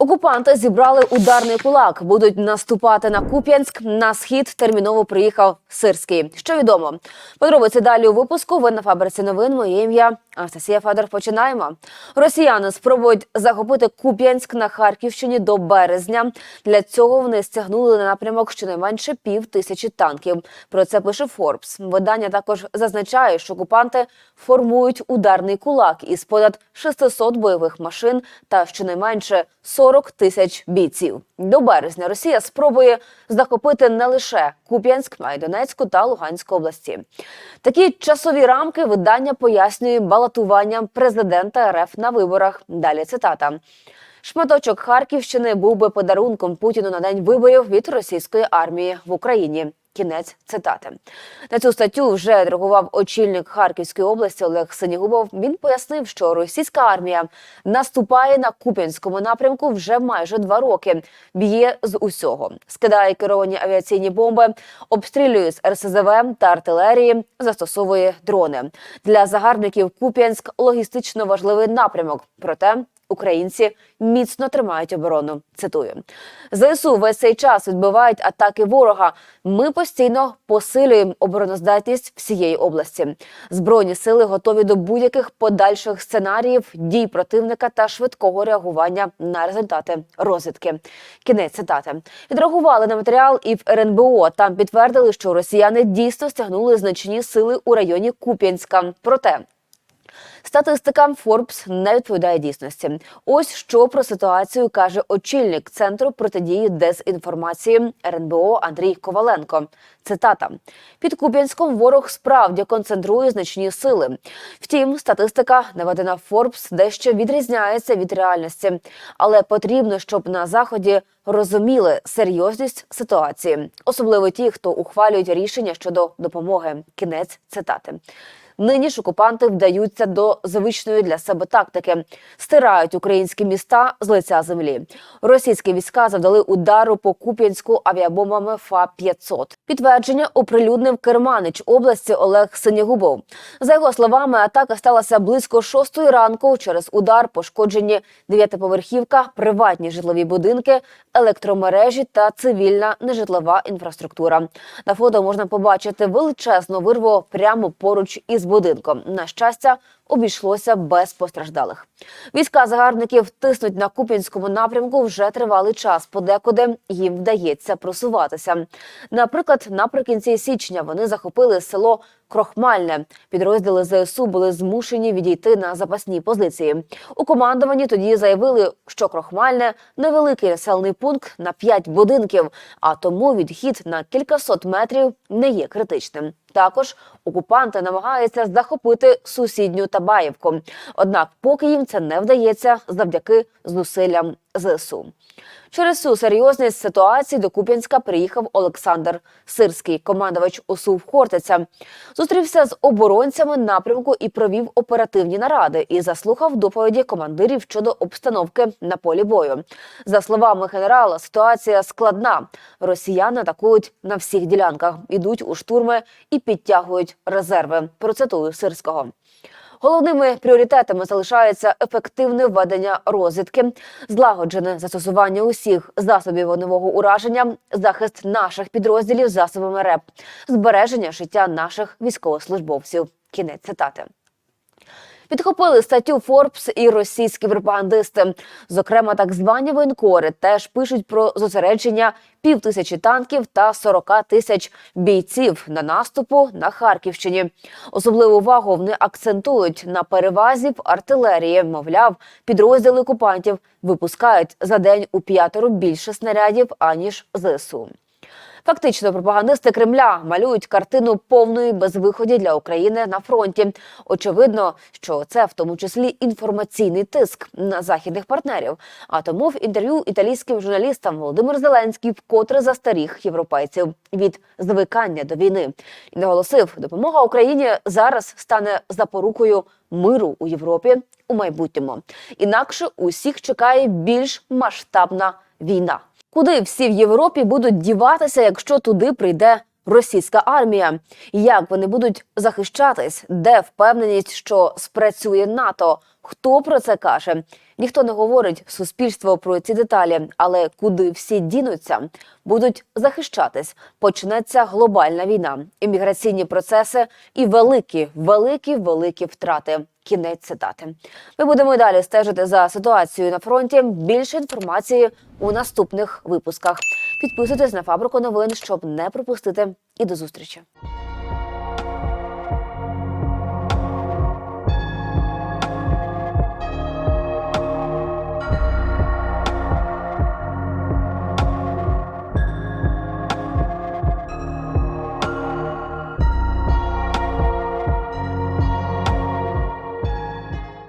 Окупанти зібрали ударний кулак. Будуть наступати на Куп'янськ. На схід терміново приїхав Сирський. Що відомо? Подробиці далі у випуску. Ви на фабриці новин. Моє ім'я Анастасія Федор. Починаємо. Росіяни спробують захопити Куп'янськ на Харківщині до березня. Для цього вони стягнули на напрямок щонайменше пів тисячі танків. Про це пише Форбс. Видання також зазначає, що окупанти формують ударний кулак із понад 600 бойових машин та щонайменше 40 тисяч бійців. До березня Росія спробує захопити не лише Куп'янськ, а й Донецьку та Луганську області. Такі часові рамки видання пояснює балотуванням президента РФ на виборах. Далі цитата. Шматочок Харківщини був би подарунком Путіну на день виборів від російської армії в Україні. Кінець цитати на цю статтю вже реагував очільник Харківської області Олег Синігубов. Він пояснив, що російська армія наступає на Куп'янському напрямку вже майже два роки. Б'є з усього, скидає керовані авіаційні бомби, обстрілює з РСЗВ та артилерії, застосовує дрони для загарбників. Куп'янськ логістично важливий напрямок. Проте Українці міцно тримають оборону. Цитую ЗСУ весь цей час відбивають атаки ворога. Ми постійно посилюємо обороноздатність всієї області. Збройні сили готові до будь-яких подальших сценаріїв дій противника та швидкого реагування на результати розвідки. Кінець цитати відреагували на матеріал і в РНБО. Там підтвердили, що росіяни дійсно стягнули значні сили у районі Куп'янська. Проте Статистика Forbes не відповідає дійсності. Ось що про ситуацію каже очільник центру протидії дезінформації РНБО Андрій Коваленко. Цитата: під Куп'янськом ворог справді концентрує значні сили. Втім, статистика наведена Forbes дещо відрізняється від реальності, але потрібно, щоб на заході розуміли серйозність ситуації, особливо ті, хто ухвалюють рішення щодо допомоги. Кінець цитати. Нині ж окупанти вдаються до звичної для себе тактики, стирають українські міста з лиця землі. Російські війська завдали удару по Куп'янську авіабомбами ФА-500. Підтвердження оприлюднив керманич області Олег Синягубов. За його словами, атака сталася близько шостої ранку. Через удар пошкоджені дев'ятиповерхівка, приватні житлові будинки, електромережі та цивільна нежитлова інфраструктура. На фото можна побачити величезну вирву прямо поруч із будинком. На щастя, обійшлося без постраждалих. Війська загарбників тиснуть на Куп'янському напрямку вже тривалий час. Подекуди їм вдається просуватися. Наприклад, наприкінці січня вони захопили село Крохмальне. Підрозділи ЗСУ були змушені відійти на запасні позиції. У командуванні тоді заявили, що Крохмальне невеликий населений пункт на 5 будинків, а тому відхід на кількасот метрів не є критичним. Також окупанти намагаються захопити сусідню Табаївку. Однак, поки їм це не вдається, завдяки зусиллям ЗСУ. Через цю серйозність ситуації до Куп'янська приїхав Олександр Сирський, командувач ОСУ Хортиця. Зустрівся з оборонцями напрямку і провів оперативні наради і заслухав доповіді командирів щодо обстановки на полі бою. За словами генерала, ситуація складна. Росіяни атакують на всіх ділянках, ідуть у штурми і підтягують резерви. Процитую Сирського. Головними пріоритетами залишається ефективне ведення розвідки, злагоджене застосування усіх засобів вогневого ураження, захист наших підрозділів засобами РЕП, збереження життя наших військовослужбовців. Кінець цитати. Підхопили статтю Forbes і російські пропагандисти. Зокрема, так звані воєнкори теж пишуть про зосередження пів тисячі танків та 40 тисяч бійців на наступу на Харківщині. Особливу увагу вони акцентують на перевазі в артилерії. Мовляв, підрозділи окупантів випускають за день у п'ятеро більше снарядів аніж ЗСУ. Фактично, пропагандисти Кремля малюють картину повної безвиході для України на фронті. Очевидно, що це в тому числі інформаційний тиск на західних партнерів. А тому в інтерв'ю італійським журналістам Володимир Зеленський вкотре застеріг європейців від звикання до війни і наголосив, допомога Україні зараз стане запорукою миру у Європі у майбутньому. Інакше усіх чекає більш масштабна війна. Куди всі в Європі будуть діватися, якщо туди прийде російська армія? Як вони будуть захищатись? Де впевненість, що спрацює НАТО? Хто про це каже? Ніхто не говорить суспільство про ці деталі, але куди всі дінуться, будуть захищатись. Почнеться глобальна війна, імміграційні процеси і великі, великі, великі втрати. Кінець цитати. Ми будемо й далі стежити за ситуацією на фронті. Більше інформації у наступних випусках. Підписуйтесь на фабрику новин, щоб не пропустити. І до зустрічі.